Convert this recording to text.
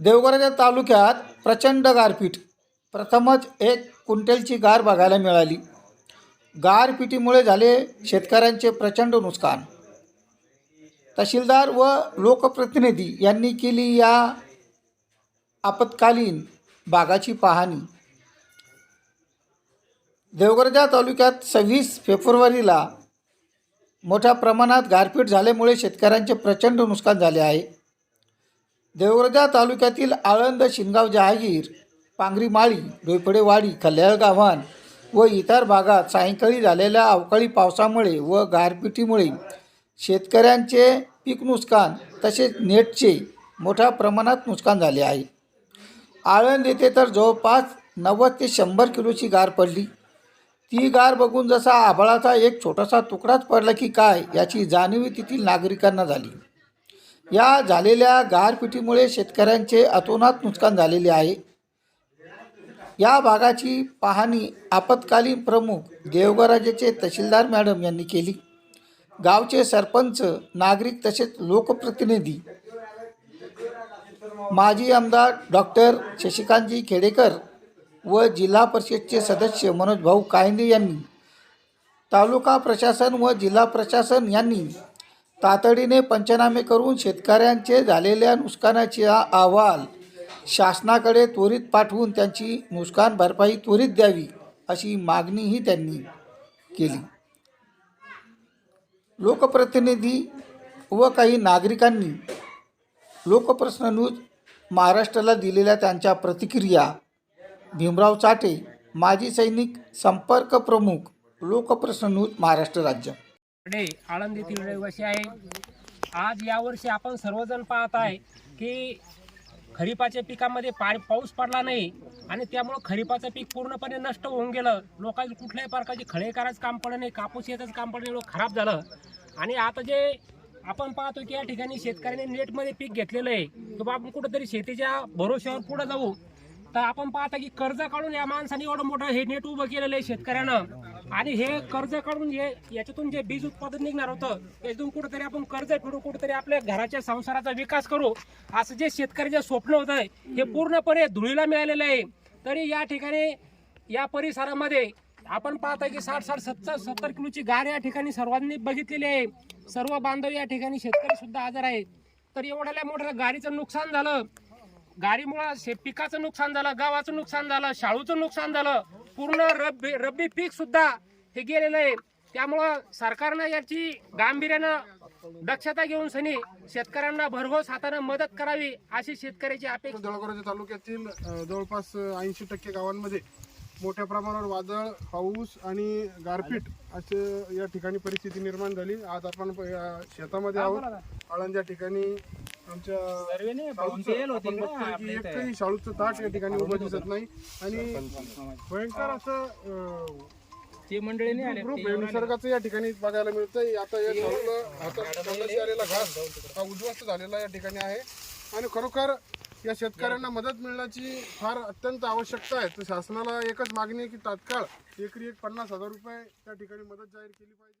देवगड तालुक्यात प्रचंड गारपीट. प्रथमच एक क्विंटलची गार बघायला मिळाली. गारपिटीमुळे झाले शेतकऱ्यांचे प्रचंड नुकसान. तहसीलदार व लोकप्रतिनिधी यांनी केली या आपत्कालीन बागाची पाहणी. देवगरजा तालुक्यात सव्वीस फेब्रुवारीला मोठ्या प्रमाणात गारपीट झाल्यामुळे शेतकऱ्यांचे प्रचंड नुकसान झाले आहे. देवरजा तालुक्यातील आळंद शिनगाव जहागीर पांगरी माळी डोईपडेवाडी खल्याळ व इतर भागात सायंकाळी झालेल्या अवकाळी पावसामुळे व गारपिटीमुळे शेतकऱ्यांचे पीक नुकसान तसेच नेटचे मोठ्या प्रमाणात नुकसान झाले आहे. आळंद येथे तर जवळपास नव्वद ते शंभर किलोची गार पडली. ती गार बघून जसा आभाळाचा एक छोटासा तुकडाच पडला की काय याची जाणीव तेथील नागरिकांना झाली. या झालेल्या गारपिटीमुळे शेतकऱ्यांचे अतोनात नुकसान झालेले आहे. या भागाची पाहणी आपत्कालीन प्रमुख देवगराजेचे तहसीलदार मॅडम यांनी केली. गावचे सरपंच नागरिक तसेच लोकप्रतिनिधी माजी आमदार डॉक्टर शशिकांतजी खेडेकर व जिल्हा परिषदचे सदस्य मनोज भाऊ कायंदे यांनी तालुका प्रशासन व जिल्हा प्रशासन यांनी तातडीने पंचनामे करून शेतकऱ्यांचे झालेल्या नुकसानाचे अहवाल शासनाकडे त्वरित पाठवून त्यांची नुकसान भरपाई त्वरित द्यावी अशी मागणीही त्यांनी केली. लोकप्रतिनिधी व काही नागरिकांनी लोकप्रश्न न्यूज महाराष्ट्राला दिलेल्या त्यांच्या प्रतिक्रिया. भीमराव चाटे माजी सैनिक संपर्क प्रमुख लोकप्रश्न न्यूज महाराष्ट्र राज्य. डे आळंद येथील रहिवासी आहे. आज यावर्षी आपण सर्वजण पाहत आहे की खरीपाच्या पिकामध्ये पा पाऊस पडला नाही आणि त्यामुळं खरीपाचं पीक पूर्णपणे नष्ट होऊन गेलं. लोकांची कुठल्याही प्रकारची खळे करायचं काम पडलं नाही कापूस येतच काम पडलं एवढं खराब झालं. आणि आता जे आपण पाहतो की या ठिकाणी शेतकऱ्याने नेटमध्ये पीक घेतलेलं आहे. तर आपण कुठंतरी शेतीच्या भरोश्यावर पुढे जाऊ. तर आपण पाहता की कर्ज काढून या माणसाने एवढं मोठं हे नेट उभं केलेलं आहे शेतकऱ्यानं. आणि हे कर्ज काढून हे याच्यातून जे बीज उत्पादन निघणार होतं याच्यातून कुठेतरी आपण कर्ज फेडू कुठेतरी आपल्या घराच्या संसाराचा विकास करू. असं जे शेतकऱ्याचं स्वप्न होतं हे पूर्णपणे धुळीला मिळालेलं आहे. तरी या ठिकाणी या परिसरामध्ये आपण पाहता की साठ साठ सत्तर सत्तर किलोची गार या ठिकाणी सर्वांनी बघितलेली आहे. सर्व बांधव या ठिकाणी शेतकरी सुद्धा आजार आहेत. तर एवढ्या मोठ्या गाडीचं नुकसान झालं. गाडीमुळं शे पिकाचं नुकसान झालं गावाचं नुकसान झालं शाळूचं नुकसान झालं. पूर्ण रब्बी रब्बी पीक सुद्धा हे गेलेलं आहे. त्यामुळं सरकारनं याची गांभीर्यानं दक्षता घेऊन सनी शेतकऱ्यांना भरघोस हातानं मदत करावी अशी शेतकऱ्याची अपेक्षा जळगाव तालुक्यातील जवळपास ऐंशी टक्के गावांमध्ये मोठ्या प्रमाणावर वादळ पाऊस आणि गारपीट असे या ठिकाणी परिस्थिती निर्माण झाली. आज आपण शेतामध्ये आहोत. आळंद या ठिकाणी आमच्या शाळूचं- शाळूचं ताट या ठिकाणी उभं दिसत नाही. आणि भयंकर असं आहे निसर्गाचं या ठिकाणी बघायला मिळतंय. आता या शाळूला आलेला घास हा उद्ध्वस्त झालेला या ठिकाणी आहे. आणि खरोखर या शेतकऱ्यांना मदत मिळण्याची फार अत्यंत आवश्यकता आहे. तर शासनाला एकच मागणी आहे की तात्काळ एकरी एक पन्नास हजार रुपये त्या ठिकाणी मदत जाहीर केली पाहिजे.